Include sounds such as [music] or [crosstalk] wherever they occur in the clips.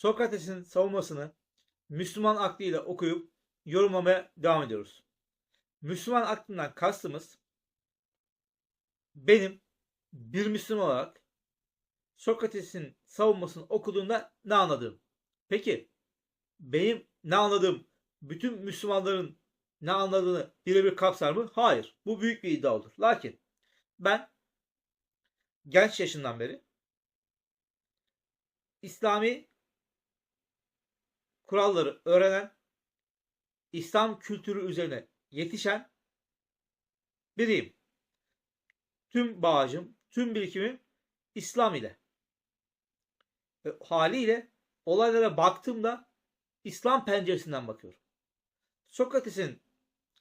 Sokrates'in savunmasını Müslüman aklıyla okuyup yorumlamaya devam ediyoruz. Müslüman aklından kastımız benim bir Müslüman olarak Sokrates'in savunmasını okuduğumda ne anladığım. Peki benim ne anladığım bütün Müslümanların ne anladığını birebir kapsar mı? Hayır. Bu büyük bir iddia olur. Lakin ben genç yaşından beri İslami kuralları öğrenen, İslam kültürü üzerine yetişen biriyim. Tüm bağcım, tüm birikimim İslam ile. Ve haliyle olaylara baktığımda İslam penceresinden bakıyorum. Sokrates'in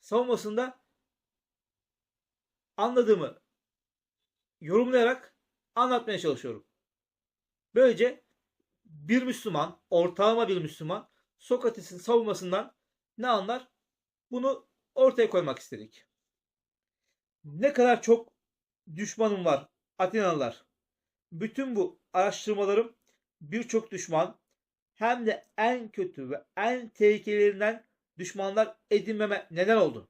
savunmasında anladığımı yorumlayarak anlatmaya çalışıyorum. Böylece bir Müslüman, ortalama bir Müslüman Sokrates'in savunmasından ne anlar? Bunu ortaya koymak istedik. Ne kadar çok düşmanım var Atinalılar. Bütün bu araştırmalarım birçok düşman hem de en kötü ve en tehlikelilerinden düşmanlar edinmeme neden oldu.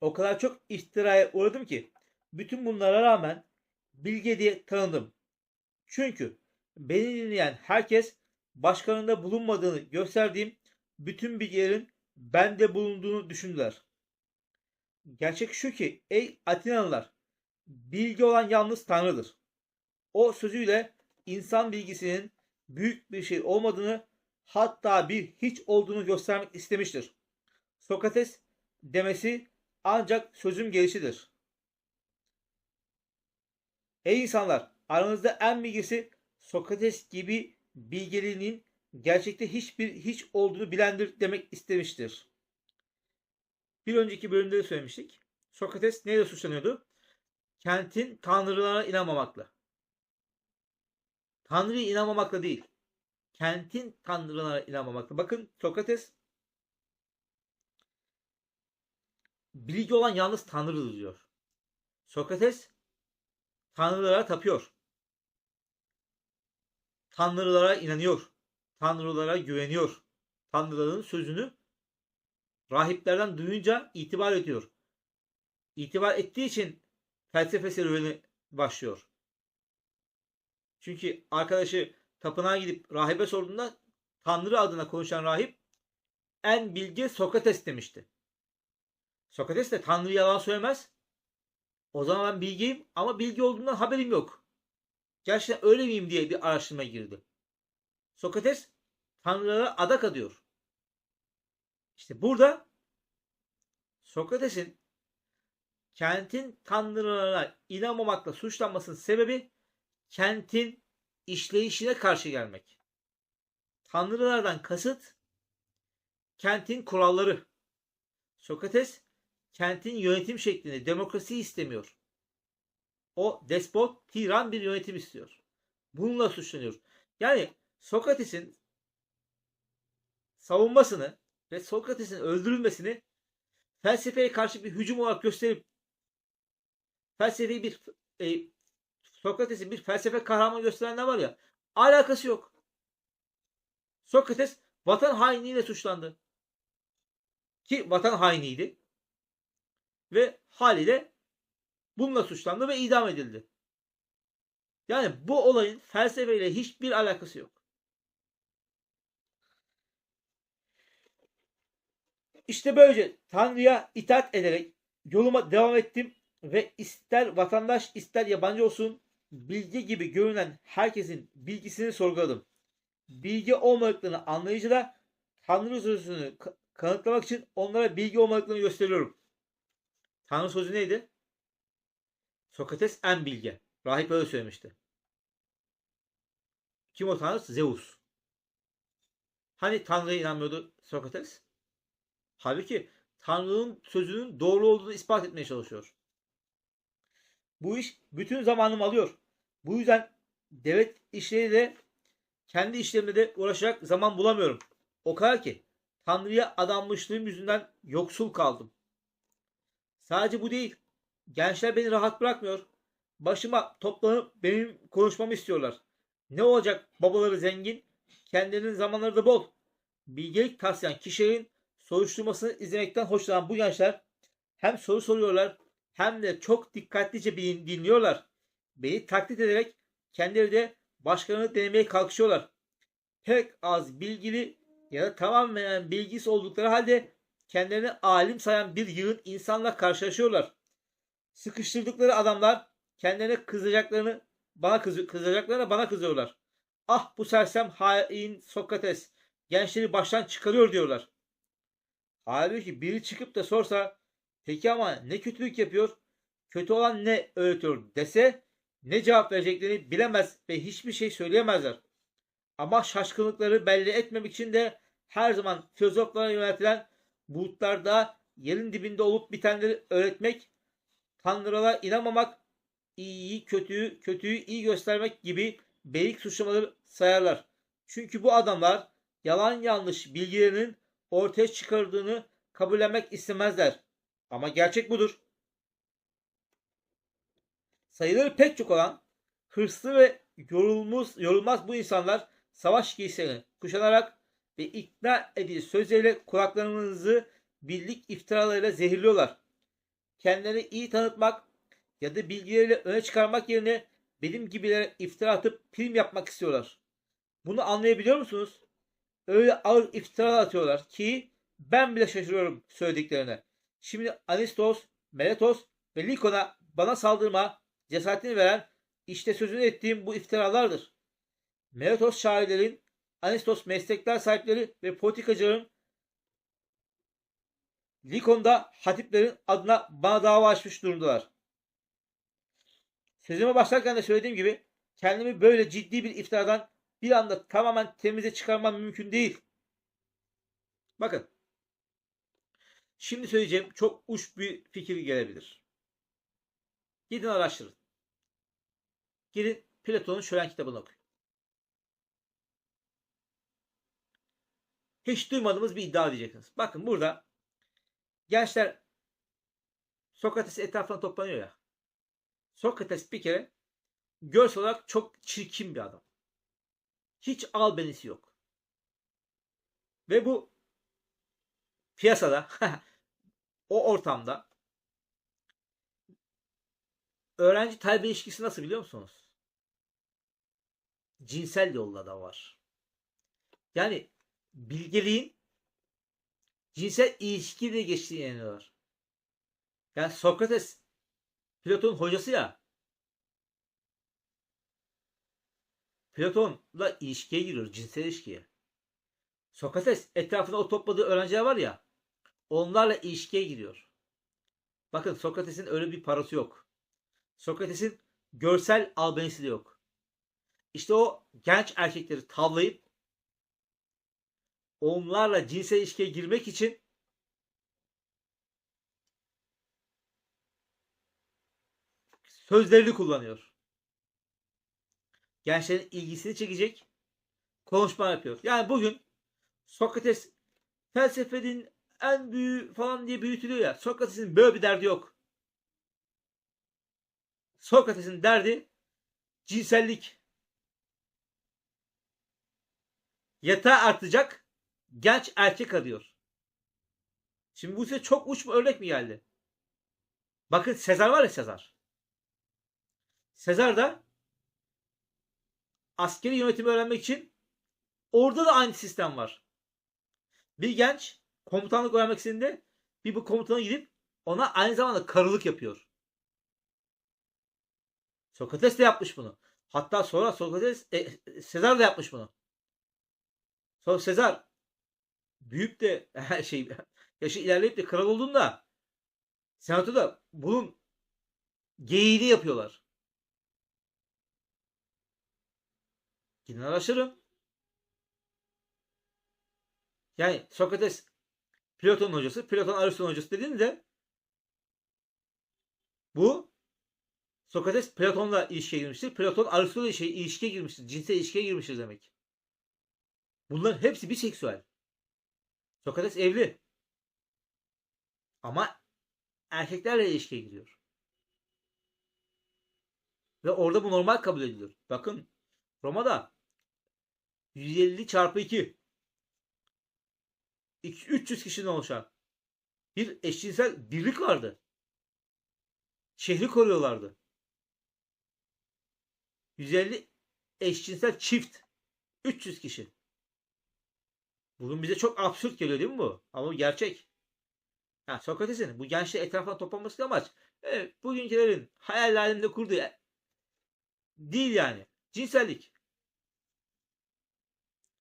O kadar çok iftiraya uğradım ki bütün bunlara rağmen bilge diye tanındım. Çünkü beni dinleyen herkes başkanında bulunmadığını gösterdiğim bütün bilgilerin bende bulunduğunu düşündüler. Gerçek şu ki ey Atinalılar bilgi olan yalnız Tanrı'dır. O sözüyle insan bilgisinin büyük bir şey olmadığını hatta bir hiç olduğunu göstermek istemiştir. Sokrates demesi ancak sözüm gelişidir. Ey insanlar aranızda en bilgisi Sokrates gibi bilgeliğinin gerçekte hiçbir hiç olduğunu bilendir demek istemiştir. Bir önceki bölümde de söylemiştik. Sokrates neyle suçlanıyordu? Kentin tanrılara inanmamakla. Tanrı'ya inanmamakla değil. Kentin tanrılara inanmamakla. Bakın Sokrates bilgi olan yalnız tanrıdır diyor. Sokrates tanrılara tapıyor. Tanrılara inanıyor. Tanrılara güveniyor. Tanrıların sözünü rahiplerden duyunca itibar ediyor. İtibar ettiği için felsefe serüveni başlıyor. Çünkü arkadaşı tapınağa gidip rahibe sorduğunda Tanrı adına konuşan rahip en bilge Sokrates demişti. Sokrates de Tanrı yalan söylemez. O zaman ben bilgiyim ama bilgi olduğundan haberim yok. Gerçekten öyle miyim diye bir araştırma girdi. Sokrates tanrılara adak adıyor. İşte burada Sokrates'in kentin tanrılara inanmamakla suçlanmasının sebebi kentin işleyişine karşı gelmek. Tanrılardan kasıt kentin kuralları. Sokrates kentin yönetim şeklini, demokrasi istemiyor. O despot, tiran bir yönetim istiyor. Bununla suçlanıyor. Yani Sokrates'in savunmasını ve Sokrates'in öldürülmesini felsefeye karşı bir hücum olarak gösterip felsefeyi bir e, Sokrates'i bir felsefe kahramanı gösterenler var ya alakası yok. Sokrates vatan hainliğiyle suçlandı. Ki vatan hainiydi. Ve haliyle bununla suçlandı ve idam edildi. Yani bu olayın felsefeyle hiçbir alakası yok. İşte böylece Tanrı'ya itaat ederek yoluma devam ettim ve ister vatandaş ister yabancı olsun bilgi gibi görünen herkesin bilgisini sorguladım. Bilgi olmadıklarını anlayınca da Tanrı sözünü kanıtlamak için onlara bilgi olmadıklarını gösteriyorum. Tanrı sözü neydi? Sokrates en bilge. Rahip öyle söylemişti. Kim o tanrı? Zeus. Hani Tanrı'ya inanmıyordu Sokrates? Halbuki Tanrı'nın sözünün doğru olduğunu ispat etmeye çalışıyor. Bu iş bütün zamanımı alıyor. Bu yüzden devlet işleriyle kendi işlerimde de uğraşarak zaman bulamıyorum. O kadar ki Tanrı'ya adanmışlığım yüzünden yoksul kaldım. Sadece bu değil. Gençler beni rahat bırakmıyor. Başıma toplanıp benim konuşmamı istiyorlar. Ne olacak babaları zengin, kendilerinin zamanları da bol. Bilgelik taslayan kişilerin soruşturmasını izlemekten hoşlanan bu gençler hem soru soruyorlar hem de çok dikkatlice dinliyorlar. Beni taklit ederek kendileri de başkalarını denemeye kalkışıyorlar. Pek az bilgili ya da tamamen bilgisiz oldukları halde kendilerini alim sayan bir yığın insanla karşılaşıyorlar. Sıkıştırdıkları adamlar kendilerine kızacaklarını bana kızı, kızacaklarına bana kızıyorlar. Ah bu sersem hain Sokrates gençleri baştan çıkarıyor diyorlar. Halbuki biri çıkıp da sorsa peki ama ne kötülük yapıyor? Kötü olan ne öğretiyor dese ne cevap vereceklerini bilemez ve hiçbir şey söyleyemezler. Ama şaşkınlıkları belli etmemek için de her zaman filozoflara yöneltilen bulutlarda yerin dibinde olup bitenleri öğretmek, tanrılara inanmamak, iyiyi kötüyü, kötüyü iyi göstermek gibi beylik suçlamaları sayarlar. Çünkü bu adamlar yalan yanlış bilgilerinin ortaya çıkardığını kabullenmek istemezler. Ama gerçek budur. Sayıları pek çok olan hırslı ve yorulmaz, yorulmaz bu insanlar savaş giysilerini kuşanarak ve ikna edici sözleriyle kulaklarınızı bildik iftiralarıyla zehirliyorlar. Kendilerini iyi tanıtmak ya da bilgileriyle öne çıkarmak yerine benim gibilere iftira atıp prim yapmak istiyorlar. Bunu anlayabiliyor musunuz? Öyle ağır iftiralar atıyorlar ki ben bile şaşırıyorum söylediklerine. Şimdi Anistos, Meletos ve Likon'a bana saldırma cesaretini veren işte sözünü ettiğim bu iftiralardır. Meletos şairlerin, Anistos meslekler sahipleri ve politikacıların Likon'da hatiplerin adına bana dava açmış durumdalar. Sözüme başlarken de söylediğim gibi kendimi böyle ciddi bir iftiradan bir anda tamamen temize çıkarmam mümkün değil. Bakın. Şimdi söyleyeceğim çok uç bir fikir gelebilir. Gidin araştırın. Gidin Platon'un Şölen kitabını okuyun. Hiç duymadığımız bir iddia diyeceksiniz. Bakın burada gençler Sokrates etrafına toplanıyor ya. Sokrates bir kere görsel olarak çok çirkin bir adam. Hiç albenisi yok. Ve bu piyasada [laughs] o ortamda öğrenci talebe ilişkisi nasıl biliyor musunuz? Cinsel yolla da var. Yani bilgeliğin cinsel ilişkiyle geçtiğini inanıyorlar. Yani Sokrates Platon'un hocası ya. Platon'la ilişkiye giriyor. Cinsel ilişkiye. Sokrates etrafında o topladığı öğrenciler var ya. Onlarla ilişkiye giriyor. Bakın Sokrates'in öyle bir parası yok. Sokrates'in görsel albenisi de yok. İşte o genç erkekleri tavlayıp onlarla cinsel ilişkiye girmek için sözlerini kullanıyor. Gençlerin ilgisini çekecek konuşma yapıyor. Yani bugün Sokrates felsefenin en büyüğü falan diye büyütülüyor ya. Sokrates'in böyle bir derdi yok. Sokrates'in derdi cinsellik. Yatağı artacak genç erkek arıyor. Şimdi bu size çok uç bir örnek mi geldi? Bakın Sezar var ya Sezar. Sezar da askeri yönetimi öğrenmek için orada da aynı sistem var. Bir genç komutanlık öğrenmek istediğinde bir bu komutana gidip ona aynı zamanda karılık yapıyor. Sokrates de yapmış bunu. Hatta sonra Sokrates, e, Sezar da yapmış bunu. Sonra Sezar büyük de [laughs] şey yaşı ilerleyip de kral olduğunda senatoda bunun geyiğini yapıyorlar. Gidin araştırın. Yani Sokrates Platon'un hocası, Platon Aristo'nun hocası dediğinde bu Sokrates Platon'la ilişkiye girmiştir. Platon Aristo'yla şey, ilişkiye girmiştir. Cinsel ilişkiye girmiştir demek. Bunların hepsi biseksüel. Sokrates evli. Ama erkeklerle ilişkiye giriyor. Ve orada bu normal kabul ediliyor. Bakın Roma'da 150 çarpı 2. 300 kişiden oluşan bir eşcinsel birlik vardı. Şehri koruyorlardı. 150 eşcinsel çift. 300 kişi. Bugün bize çok absürt geliyor değil mi bu? Ama bu gerçek. Ha, Sokrates'in bu gençleri etrafına toplaması amaç. Evet, bugünkülerin hayal kurduğu e- değil yani. Cinsellik.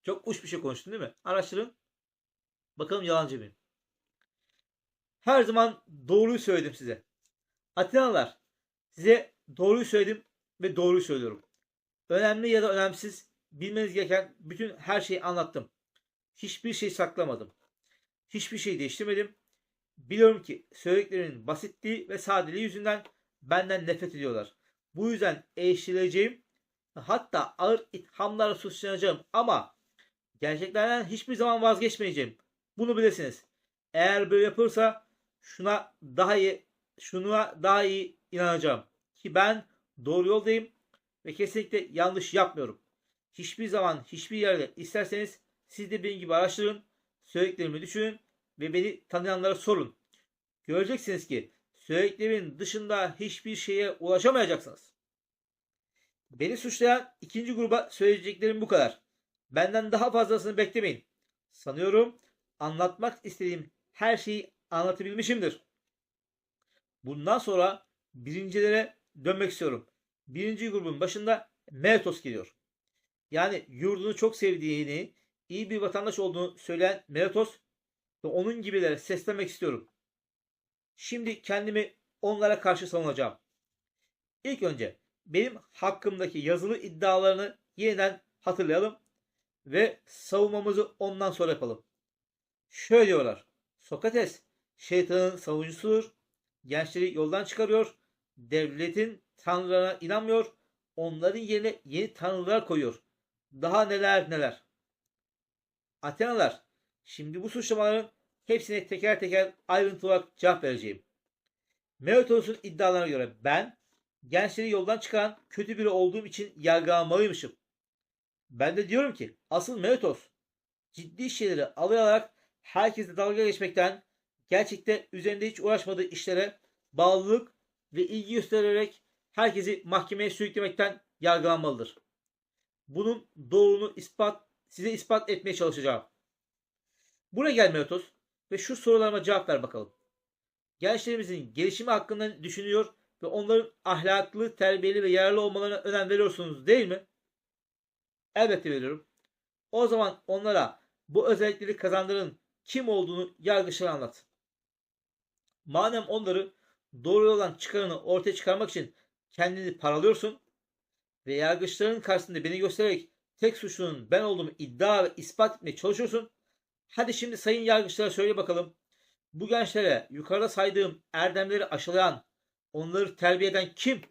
Çok uç bir şey konuştun değil mi? Araştırın. Bakalım yalancı mıyım? Her zaman doğruyu söyledim size. Atenalılar size doğruyu söyledim ve doğruyu söylüyorum. Önemli ya da önemsiz bilmeniz gereken bütün her şeyi anlattım. Hiçbir şey saklamadım. Hiçbir şey değiştirmedim. Biliyorum ki söylediklerimin basitliği ve sadeliği yüzünden benden nefret ediyorlar. Bu yüzden eleştirileceğim hatta ağır ithamlarla suçlanacağım ama gerçeklerden hiçbir zaman vazgeçmeyeceğim. Bunu bilesiniz. Eğer böyle yapırsa şuna daha iyi şuna daha iyi inanacağım ki ben doğru yoldayım ve kesinlikle yanlış yapmıyorum. Hiçbir zaman hiçbir yerde isterseniz siz de benim gibi araştırın, söylediklerimi düşünün ve beni tanıyanlara sorun. Göreceksiniz ki söylediklerimin dışında hiçbir şeye ulaşamayacaksınız. Beni suçlayan ikinci gruba söyleyeceklerim bu kadar. Benden daha fazlasını beklemeyin. Sanıyorum anlatmak istediğim her şeyi anlatabilmişimdir. Bundan sonra birincilere dönmek istiyorum. Birinci grubun başında Meletos geliyor. Yani yurdunu çok sevdiğini, iyi bir vatandaş olduğunu söyleyen Meletos ve onun gibilere seslenmek istiyorum. Şimdi kendimi onlara karşı savunacağım. İlk önce benim hakkımdaki yazılı iddialarını yeniden hatırlayalım ve savunmamızı ondan sonra yapalım. Şöyle diyorlar. Sokrates şeytanın savunucusudur. Gençleri yoldan çıkarıyor. Devletin tanrılarına inanmıyor. Onların yerine yeni tanrılar koyuyor. Daha neler neler. Atenalar şimdi bu suçlamaların hepsine teker teker ayrıntılı olarak cevap vereceğim. Meritos'un iddialarına göre ben gençleri yoldan çıkaran kötü biri olduğum için yargılanmalıymışım. Ben de diyorum ki asıl Meritos ciddi şeyleri alay alarak herkesle dalga geçmekten gerçekte üzerinde hiç uğraşmadığı işlere bağlılık ve ilgi göstererek herkesi mahkemeye sürüklemekten yargılanmalıdır. Bunun doğruluğunu ispat, size ispat etmeye çalışacağım. Buraya gel Meritos ve şu sorularıma cevap ver bakalım. Gençlerimizin gelişimi hakkında düşünüyor ve onların ahlaklı, terbiyeli ve yararlı olmalarına önem veriyorsunuz değil mi? Elbette veriyorum. O zaman onlara bu özellikleri kazandıran kim olduğunu yargıçlara anlat. Madem onları doğru olan çıkarını ortaya çıkarmak için kendini paralıyorsun ve yargıçların karşısında beni göstererek tek suçlunun ben olduğumu iddia ve ispat etmeye çalışıyorsun. Hadi şimdi sayın yargıçlara söyle bakalım. Bu gençlere yukarıda saydığım erdemleri aşılayan, onları terbiye eden kim?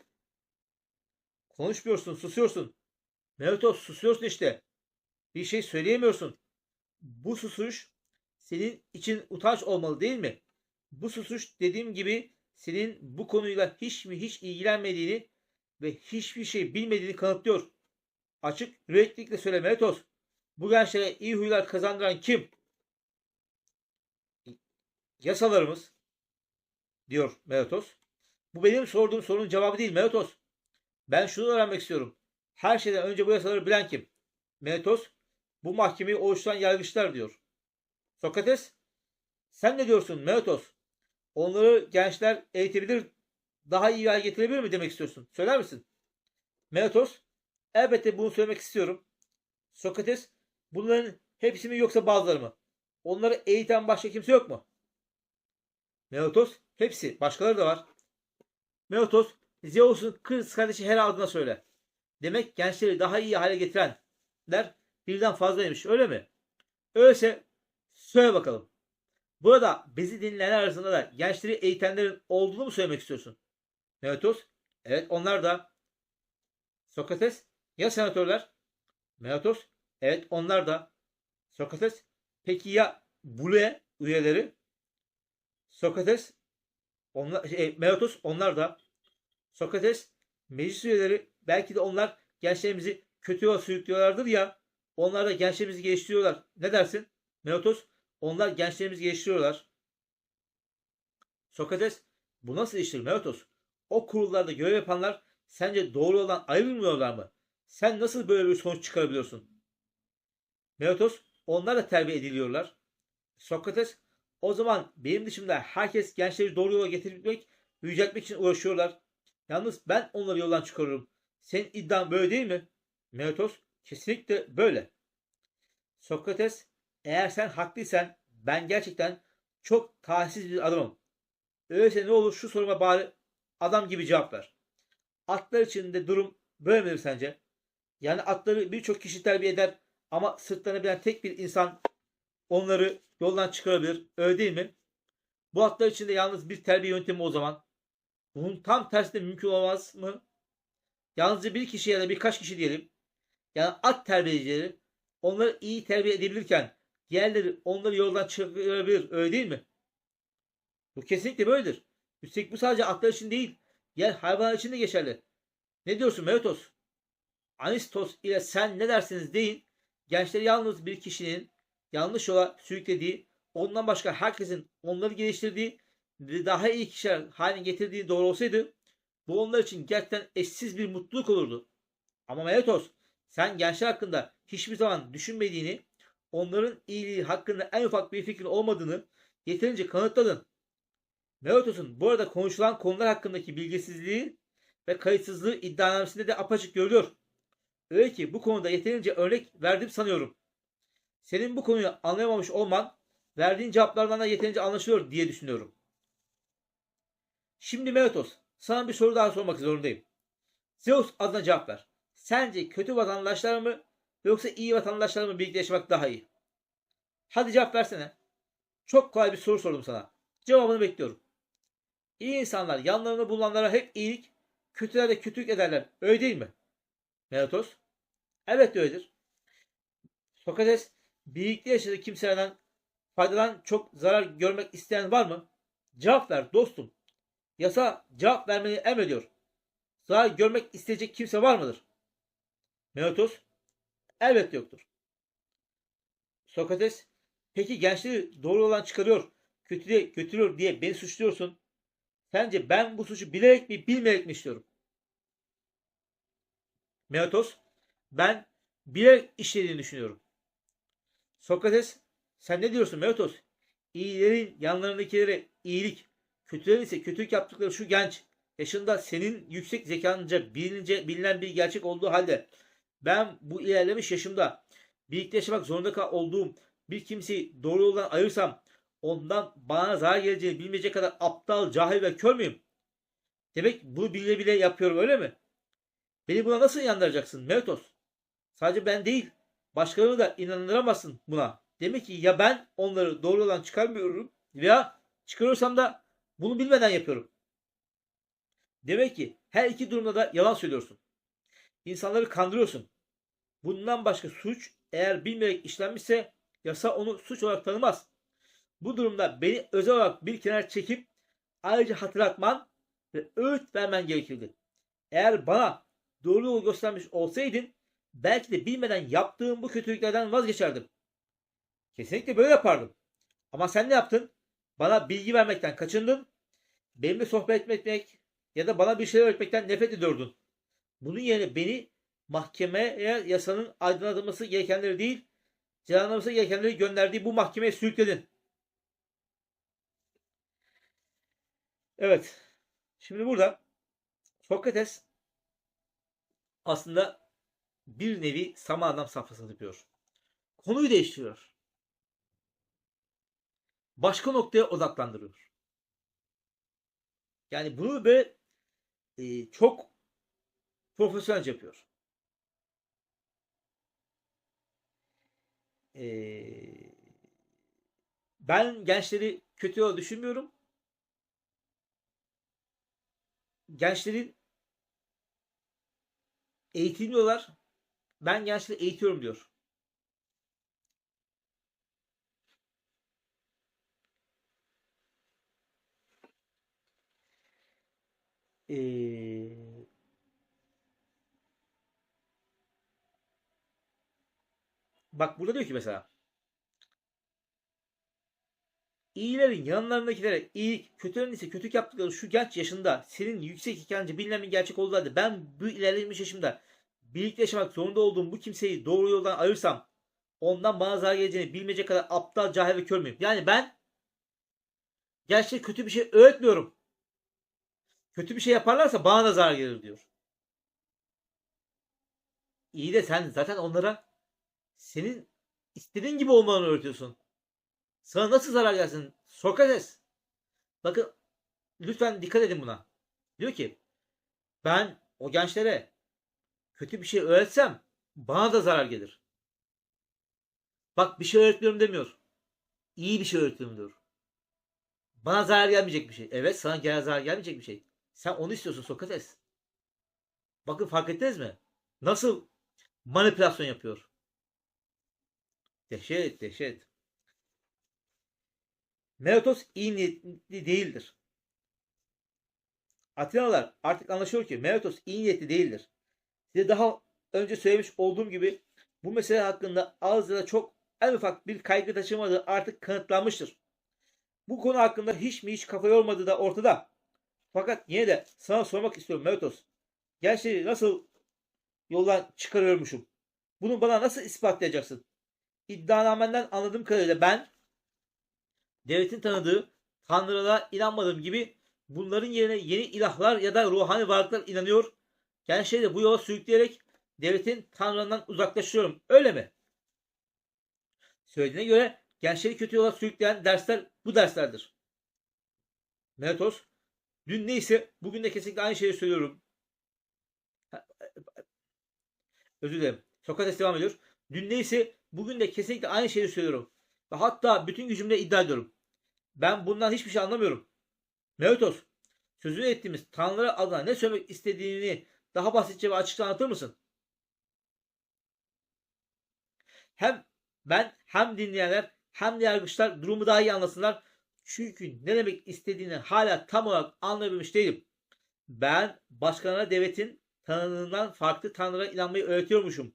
Konuşmuyorsun, susuyorsun. Meritos susuyorsun işte. Bir şey söyleyemiyorsun. Bu susuş senin için utanç olmalı değil mi? Bu susuş dediğim gibi senin bu konuyla hiç mi hiç ilgilenmediğini ve hiçbir şey bilmediğini kanıtlıyor. Açık yüreklilikle söyle Meritos. Bu gençlere iyi huylar kazandıran kim? Yasalarımız diyor Meritos. Bu benim sorduğum sorunun cevabı değil Meritos. Ben şunu öğrenmek istiyorum. Her şeyden önce bu yasaları bilen kim? Meritos. Bu mahkemeyi oluşturan yargıçlar diyor. Sokrates. Sen ne diyorsun Meritos? Onları gençler eğitebilir, daha iyi hale getirebilir mi demek istiyorsun? Söyler misin? Meritos. Elbette bunu söylemek istiyorum. Sokrates. Bunların hepsi mi yoksa bazıları mı? Onları eğiten başka kimse yok mu? Meritos. Hepsi. Başkaları da var. Meritos. Zeus'un kız kardeşi Hera adına söyle. Demek gençleri daha iyi hale getirenler birden fazlaymış öyle mi? Öyleyse söyle bakalım. Burada bizi dinleyenler arasında da gençleri eğitenlerin olduğunu mu söylemek istiyorsun? Meritos. Evet onlar da. Sokrates. Ya senatörler? Meritos. Evet onlar da. Sokrates. Peki ya Bule üyeleri? Sokrates. Onlar, şey, Meritos onlar da. Sokrates. Meclis üyeleri belki de onlar gençlerimizi kötü yola sürüklüyorlardır ya Onlar da gençlerimizi geliştiriyorlar. Ne dersin? Menotos, onlar gençlerimizi geliştiriyorlar. Sokrates, bu nasıl iştir Menotos? O kurullarda görev yapanlar sence doğru olan ayrılmıyorlar mı? Sen nasıl böyle bir sonuç çıkarabiliyorsun? Menotos, onlar da terbiye ediliyorlar. Sokrates, o zaman benim dışımda herkes gençleri doğru yola getirmek yüceltmek için uğraşıyorlar. Yalnız ben onları yoldan çıkarıyorum. Senin iddian böyle değil mi? Menotos, kesinlikle böyle. Sokrates, eğer sen haklıysan ben gerçekten çok talihsiz bir adamım. Öyleyse ne olur şu soruma bari adam gibi cevap ver. Atlar içinde durum böyle midir sence? Yani atları birçok kişi terbiye eder ama sırtlarına bilen tek bir insan onları yoldan çıkarabilir. Öyle değil mi? Bu atlar içinde yalnız bir terbiye yöntemi o zaman. Bunun tam tersi de mümkün olmaz mı? Yalnızca bir kişi ya da birkaç kişi diyelim. Yani at terbiyecileri onları iyi terbiye edebilirken diğerleri onları yoldan çıkarabilir. Öyle değil mi? Bu kesinlikle böyledir. Üstelik bu sadece atlar için değil. Diğer hayvanlar için de geçerli. Ne diyorsun Meutos? Anistos ile sen ne dersiniz deyin. Gençleri yalnız bir kişinin yanlış yola sürüklediği, ondan başka herkesin onları geliştirdiği ve daha iyi kişiler haline getirdiği doğru olsaydı bu onlar için gerçekten eşsiz bir mutluluk olurdu. Ama Meletos sen gençler hakkında hiçbir zaman düşünmediğini, onların iyiliği hakkında en ufak bir fikrin olmadığını yeterince kanıtladın. Meletos'un bu arada konuşulan konular hakkındaki bilgisizliği ve kayıtsızlığı iddianamesinde de apaçık görülüyor. Öyle ki bu konuda yeterince örnek verdim sanıyorum. Senin bu konuyu anlayamamış olman verdiğin cevaplardan da yeterince anlaşılıyor diye düşünüyorum. Şimdi Meletos sana bir soru daha sormak zorundayım. Zeus adına cevap ver. Sence kötü vatandaşlar mı yoksa iyi vatandaşlar mı birlikte yaşamak daha iyi? Hadi cevap versene. Çok kolay bir soru sordum sana. Cevabını bekliyorum. İyi insanlar yanlarında bulunanlara hep iyilik, kötüler de kötülük ederler. Öyle değil mi? Melatos. Evet öyledir. Sokrates birlikte yaşadığı kimselerden faydadan çok zarar görmek isteyen var mı? Cevap ver dostum. Yasa cevap vermeni emrediyor. Zarar görmek isteyecek kimse var mıdır? Menotos elbette yoktur. Sokrates peki gençleri doğru olan çıkarıyor, kötüye götürüyor diye beni suçluyorsun. Sence ben bu suçu bilerek mi bilmeyerek mi işliyorum? Menotos ben bilerek işlediğini düşünüyorum. Sokrates sen ne diyorsun Menotos? İyilerin yanlarındakilere iyilik, kötülerin ise kötülük yaptıkları şu genç yaşında senin yüksek zekanınca bilince, bilinen bir gerçek olduğu halde ben bu ilerlemiş yaşımda birlikte yaşamak zorunda olduğum bir kimseyi doğru yoldan ayırsam ondan bana zarar geleceğini bilmeyecek kadar aptal, cahil ve kör müyüm? Demek bunu bile bile yapıyorum öyle mi? Beni buna nasıl inandıracaksın Meutos? Sadece ben değil, başkalarını da inandıramazsın buna. Demek ki ya ben onları doğru yoldan çıkarmıyorum veya çıkarırsam da bunu bilmeden yapıyorum. Demek ki her iki durumda da yalan söylüyorsun. İnsanları kandırıyorsun. Bundan başka suç eğer bilmeyerek işlenmişse yasa onu suç olarak tanımaz. Bu durumda beni özel olarak bir kenar çekip ayrıca hatırlatman ve öğüt vermen gerekirdi. Eğer bana doğru yolu göstermiş olsaydın belki de bilmeden yaptığım bu kötülüklerden vazgeçerdim. Kesinlikle böyle yapardım. Ama sen ne yaptın? Bana bilgi vermekten kaçındın. Benimle sohbet etmek ya da bana bir şeyler öğretmekten nefret ediyordun. Bunun yerine beni mahkemeye yasanın aydınlatılması gerekenleri değil, cezalandırması gerekenleri gönderdiği bu mahkemeye sürükledin. Evet. Şimdi burada Sokrates aslında bir nevi sama adam safhasını yapıyor. Konuyu değiştiriyor. Başka noktaya odaklandırıyor. Yani bunu böyle e, çok profesyonel yapıyor. E, ben gençleri kötü yola düşünmüyorum. Gençlerin eğitilmiyorlar. Ben gençleri eğitiyorum diyor. Ee, bak burada diyor ki mesela İyilerin yanlarındakilere iyilik, kötülerin ise kötülük yaptıkları şu genç yaşında senin yüksek hikayence bilinen bir gerçek olduğu ben bu ilerlemiş yaşımda birlikte yaşamak zorunda olduğum bu kimseyi doğru yoldan ayırsam ondan bana zarar geleceğini bilmeyecek kadar aptal, cahil ve kör müyüm? Yani ben gerçekten kötü bir şey öğretmiyorum. Kötü bir şey yaparlarsa bana da zarar gelir diyor. İyi de sen zaten onlara senin istediğin gibi olmalarını öğretiyorsun. Sana nasıl zarar gelsin? Sokrates. Bakın lütfen dikkat edin buna. Diyor ki ben o gençlere kötü bir şey öğretsem bana da zarar gelir. Bak bir şey öğretmiyorum demiyor. İyi bir şey öğretiyorum diyor. Bana zarar gelmeyecek bir şey. Evet sana gel zarar gelmeyecek bir şey. Sen onu istiyorsun Sokrates. Bakın fark ettiniz mi? Nasıl manipülasyon yapıyor. Dehşet dehşet. Meletos iyi niyetli değildir. Atinalılar artık anlaşıyor ki Meletos iyi niyetli değildir. Size daha önce söylemiş olduğum gibi bu mesele hakkında az ya da çok en ufak bir kaygı taşımadığı artık kanıtlanmıştır. Bu konu hakkında hiç mi hiç kafa yormadığı da ortada. Fakat yine de sana sormak istiyorum Meletos. Gençleri nasıl yoldan çıkarıyormuşum? Bunu bana nasıl ispatlayacaksın? İddianamenden anladığım kadarıyla ben devletin tanıdığı tanrılara inanmadığım gibi bunların yerine yeni ilahlar ya da ruhani varlıklar inanıyor. Gençleri de bu yola sürükleyerek devletin tanrılarından uzaklaşıyorum. Öyle mi? Söylediğine göre gençleri kötü yola sürükleyen dersler bu derslerdir. Meletos, dün neyse bugün de kesinlikle aynı şeyi söylüyorum. Özür dilerim. Sokrates devam ediyor. Dün neyse bugün de kesinlikle aynı şeyi söylüyorum. Ve hatta bütün gücümle iddia ediyorum. Ben bundan hiçbir şey anlamıyorum. Meutos, sözünü ettiğimiz tanrılara adına ne söylemek istediğini daha basitçe ve açıkça anlatır mısın? Hem ben hem dinleyenler hem de yargıçlar durumu daha iyi anlasınlar. Çünkü ne demek istediğini hala tam olarak anlayabilmiş değilim. Ben başkanlara devletin tanrılığından farklı tanrılara inanmayı öğretiyormuşum.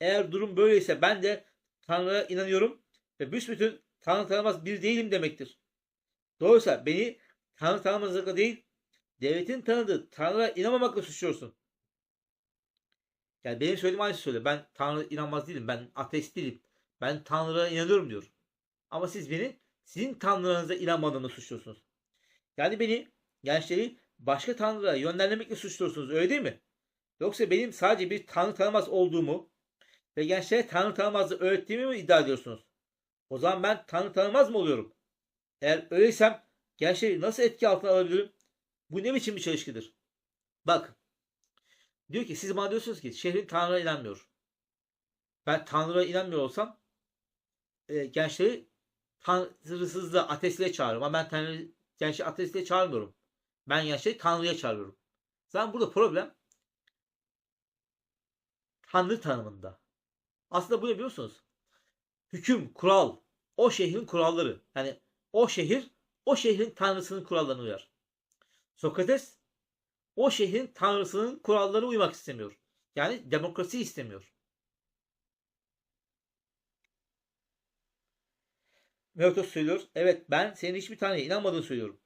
Eğer durum böyleyse ben de tanrılara inanıyorum ve büsbütün tanrı tanımaz bir değilim demektir. Doğruysa beni tanrı tanımazlıkla değil devletin tanıdığı tanrılara inanmamakla suçluyorsun. Yani benim söylediğim aynı söyle. Ben tanrı inanmaz değilim. Ben ateist değilim. Ben tanrılara inanıyorum diyor. Ama siz beni sizin tanrılarınıza inanmadığını suçluyorsunuz. Yani beni gençleri başka tanrılara yönlendirmekle suçluyorsunuz. Öyle değil mi? Yoksa benim sadece bir tanrı tanımaz olduğumu ve gençlere tanrı tanımazlığı öğrettiğimi mi iddia ediyorsunuz? O zaman ben tanrı tanımaz mı oluyorum? Eğer öyleysem gençleri nasıl etki altına alabilirim? Bu ne biçim bir çelişkidir? Bak. Diyor ki siz bana diyorsunuz ki şehrin Tanrı'ya inanmıyor. Ben Tanrı'ya inanmıyor olsam e, gençleri tanrısızlığa, ateistliğe çağırırım. Ama ben tanrı, gençleri ateistliğe çağırmıyorum. Ben gençleri Tanrı'ya çağırıyorum. Zaten burada problem Tanrı tanımında. Aslında bu ne biliyorsunuz? Hüküm, kural, o şehrin kuralları. Yani o şehir o şehrin tanrısının kurallarına uyar. Sokrates o şehrin tanrısının kurallarına uymak istemiyor. Yani demokrasi istemiyor. Meutos söylüyor. Evet ben senin hiçbir taneye inanmadığını söylüyorum.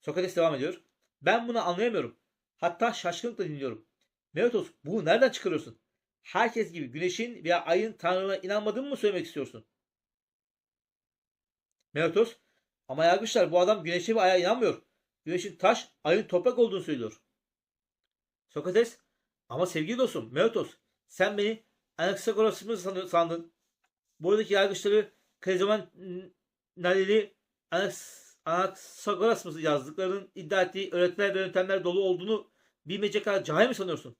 Sokrates devam ediyor. Ben bunu anlayamıyorum. Hatta şaşkınlıkla dinliyorum. Meutos bunu nereden çıkarıyorsun? Herkes gibi güneşin veya ayın tanrına inanmadığını mı söylemek istiyorsun? Meletos ama yargıçlar bu adam güneşe ve aya inanmıyor. Güneşin taş, ayın toprak olduğunu söylüyor. Sokrates ama sevgili dostum Meletos sen beni Anaxagoras mı sandın? Buradaki yargıçları Krezoman Nalili Anaxagoras mı yazdıklarının iddia ettiği öğretiler ve yöntemler dolu olduğunu bilmeyecek kadar cahil mi sanıyorsun?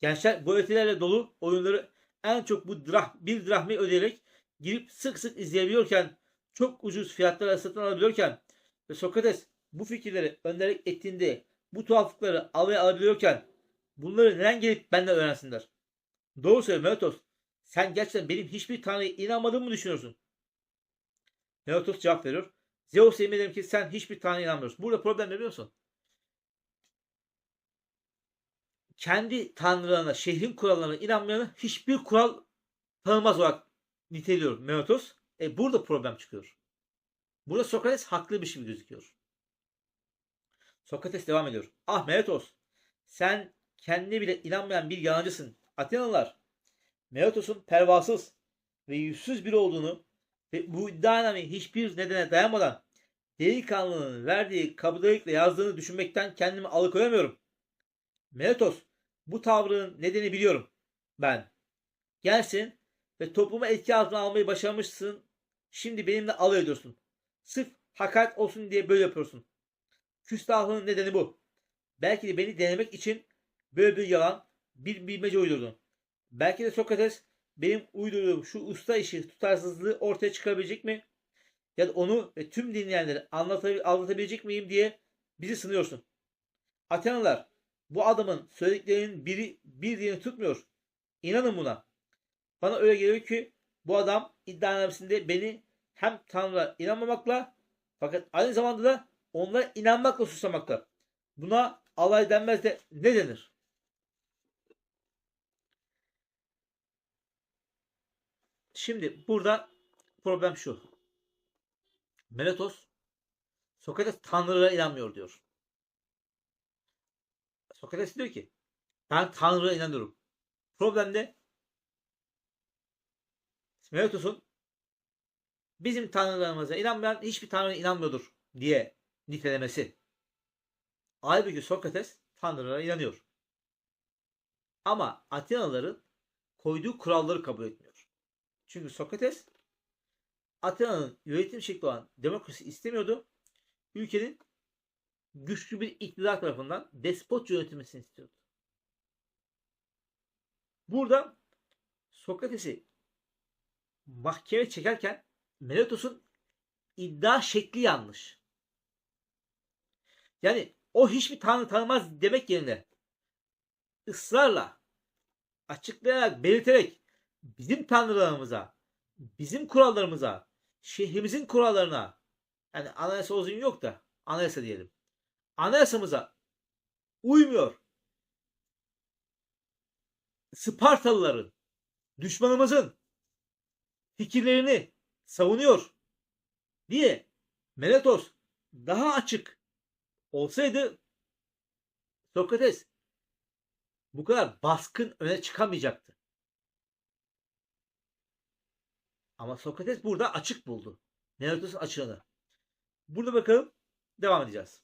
Gençler bu öğretilerle dolu oyunları en çok bu drah, bir drahmi ödeyerek girip sık sık izleyebiliyorken çok ucuz fiyatlara satın alabiliyorken ve Sokrates bu fikirleri önderlik ettiğinde bu tuhaflıkları alaya alabiliyorken bunları neden gelip benden öğrensinler? Doğru söyle Meletos. Sen gerçekten benim hiçbir tanrıya inanmadığımı mı düşünüyorsun? Meletos cevap veriyor. Zeus yemin ederim ki sen hiçbir tanrıya inanmıyorsun. Burada problem ne biliyor musun? kendi tanrılarına, şehrin kurallarına inanmayanı hiçbir kural tanımaz olarak niteliyor Menotos. E burada problem çıkıyor. Burada Sokrates haklı bir şey gözüküyor. Sokrates devam ediyor. Ah Menotos sen kendine bile inanmayan bir yalancısın. Atenalılar Menotos'un pervasız ve yüzsüz biri olduğunu ve bu iddianame hiçbir nedene dayanmadan delikanlının verdiği kabadayılıkla yazdığını düşünmekten kendimi alıkoyamıyorum. Menotos bu tavrının nedeni biliyorum ben. Gelsin ve toplumu etki altına almayı başarmışsın. Şimdi benimle alay ediyorsun. Sırf hakaret olsun diye böyle yapıyorsun. Küstahlığın nedeni bu. Belki de beni denemek için böyle bir yalan, bir bilmece uydurdun. Belki de Sokrates benim uydurduğum şu usta işi tutarsızlığı ortaya çıkarabilecek mi? Ya da onu ve tüm dinleyenleri anlatabil- anlatabilecek miyim diye bizi sınıyorsun. Atenalılar bu adamın söylediklerinin biri bir diğerini tutmuyor. İnanın buna. Bana öyle geliyor ki bu adam iddianamesinde beni hem Tanrı'ya inanmamakla fakat aynı zamanda da onlara inanmakla suçlamakta. Buna alay denmez de ne denir? Şimdi burada problem şu. Meletos Sokrates tanrılara inanmıyor diyor. Sokrates diyor ki ben tanrılara inanıyorum. Problem de Meletos'un bizim tanrılarımıza inanmayan hiçbir tanrıya inanmıyordur diye nitelemesi. Halbuki Sokrates tanrılara inanıyor. Ama Atenalıların koyduğu kuralları kabul etmiyor. Çünkü Sokrates Atina'nın yönetim şekli olan demokrasi istemiyordu. Ülkenin güçlü bir iktidar tarafından despot yönetilmesini istiyordu. Burada Sokrates'i mahkeme çekerken Meletos'un iddia şekli yanlış. Yani o hiçbir tanrı tanımaz demek yerine ısrarla açıklayarak belirterek bizim tanrılarımıza, bizim kurallarımıza, şehrimizin kurallarına yani anayasa uzun yok da anayasa diyelim. Anayasamıza uymuyor. Spartalıların, düşmanımızın fikirlerini savunuyor diye Meletos daha açık olsaydı Sokrates bu kadar baskın öne çıkamayacaktı. Ama Sokrates burada açık buldu. Meletos açığını. Burada bakalım devam edeceğiz.